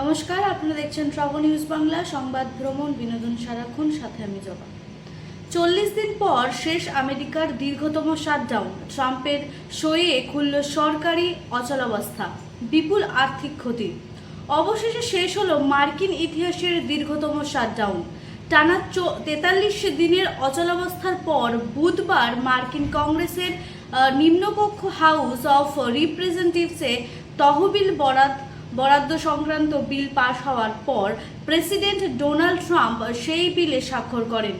নমস্কার, আপনারা দেখছেন ট্রাভেল নিউজ বাংলা, সংবাদ, ভ্রমণ, বিনোদন সারাক্ষণ, সাথে আমি জবা। চল্লিশ দিন পর শেষ আমেরিকার দীর্ঘতম শাটডাউন। ট্রাম্পের সইয়ে খুলল সরকারি অচলাবস্থা, বিপুল আর্থিক ক্ষতি। অবশেষে শেষ হলো মার্কিন ইতিহাসের দীর্ঘতম শাটডাউন। টানা তেতাল্লিশ দিনের অচলাবস্থার পর বুধবার মার্কিন কংগ্রেসের নিম্নকক্ষ হাউস অফ রিপ্রেজেন্টেটিভসে তহবিল বরাদ বরাদ্দ সংক্রান্ত বিল পাশ হওয়ার পর প্রেসিডেন্ট ডোনাল্ড ট্রাম্প সেই বিলে স্বাক্ষর করেন।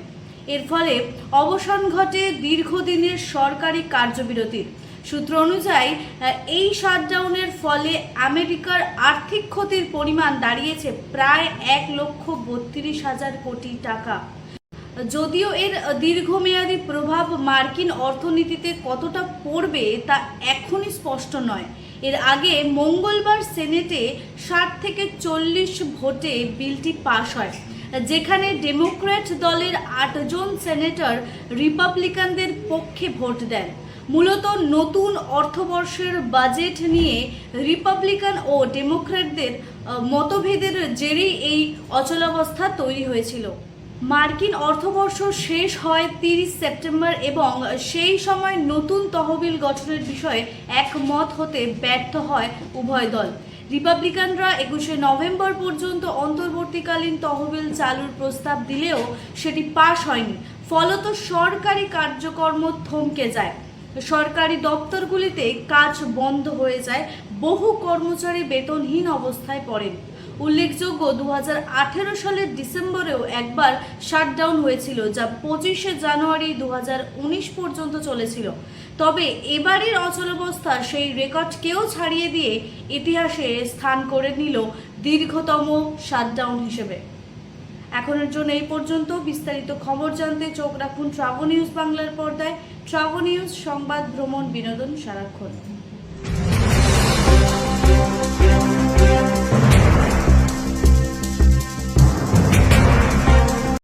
এর ফলে অবসান ঘটে দীর্ঘদিনের সরকারি কার্যবিরতির। সূত্র অনুযায়ী, এই শাটডাউনের ফলে আমেরিকার আর্থিক ক্ষতির পরিমাণ দাঁড়িয়েছে প্রায় এক লক্ষ বত্রিশ হাজার কোটি টাকা। যদিও এর দীর্ঘমেয়াদী প্রভাব মার্কিন অর্থনীতিতে কতটা পড়বে তা এখনই স্পষ্ট নয়। এর আগে মঙ্গলবার সেনেটে ষাট থেকে চল্লিশ ভোটে বিলটি পাশ হয়, যেখানে ডেমোক্র্যাট দলের আটজন সেনেটর রিপাবলিকানদের পক্ষে ভোট দেন। মূলত নতুন অর্থবর্ষের বাজেট নিয়ে রিপাবলিকান ও ডেমোক্র্যাটদের মতভেদের জেরেই এই অচলাবস্থা তৈরি হয়েছিল। মার্কিন অর্থবর্ষ শেষ হয় তিরিশ সেপ্টেম্বর এবং সেই সময় নতুন তহবিল গঠনের বিষয়ে একমত হতে ব্যর্থ হয় উভয় দল। রিপাবলিকানরা একুশে নভেম্বর পর্যন্ত অন্তর্বর্তীকালীন তহবিল চালুর প্রস্তাব দিলেও সেটি পাশ হয়নি। ফলত সরকারি কার্যকর্ম থমকে যায়। সরকারি দপ্তরগুলিতে কাজ বন্ধ হয়ে যায়। বহু কর্মচারী বেতনহীন অবস্থায় পড়েন। উল্লেখযোগ্য দু হাজার আঠেরো সালের ডিসেম্বরেও একবার শাটডাউন হয়েছিল, যা পঁচিশে জানুয়ারি দু হাজার উনিশ পর্যন্ত চলেছিল। তবে এবারের অচলাবস্থা সেই রেকর্ডকেও ছাড়িয়ে দিয়ে ইতিহাসে স্থান করে নিল দীর্ঘতম শাটডাউন হিসেবে। এখনের জন্য এই পর্যন্ত বিস্তারিত খবর জানতে চোখ রাখুন ট্রাভো নিউজ বাংলার পর্দায়। ট্রাভো নিউজ সংবাদ, ভ্রমণ, বিনোদন, সারাক্ষণ।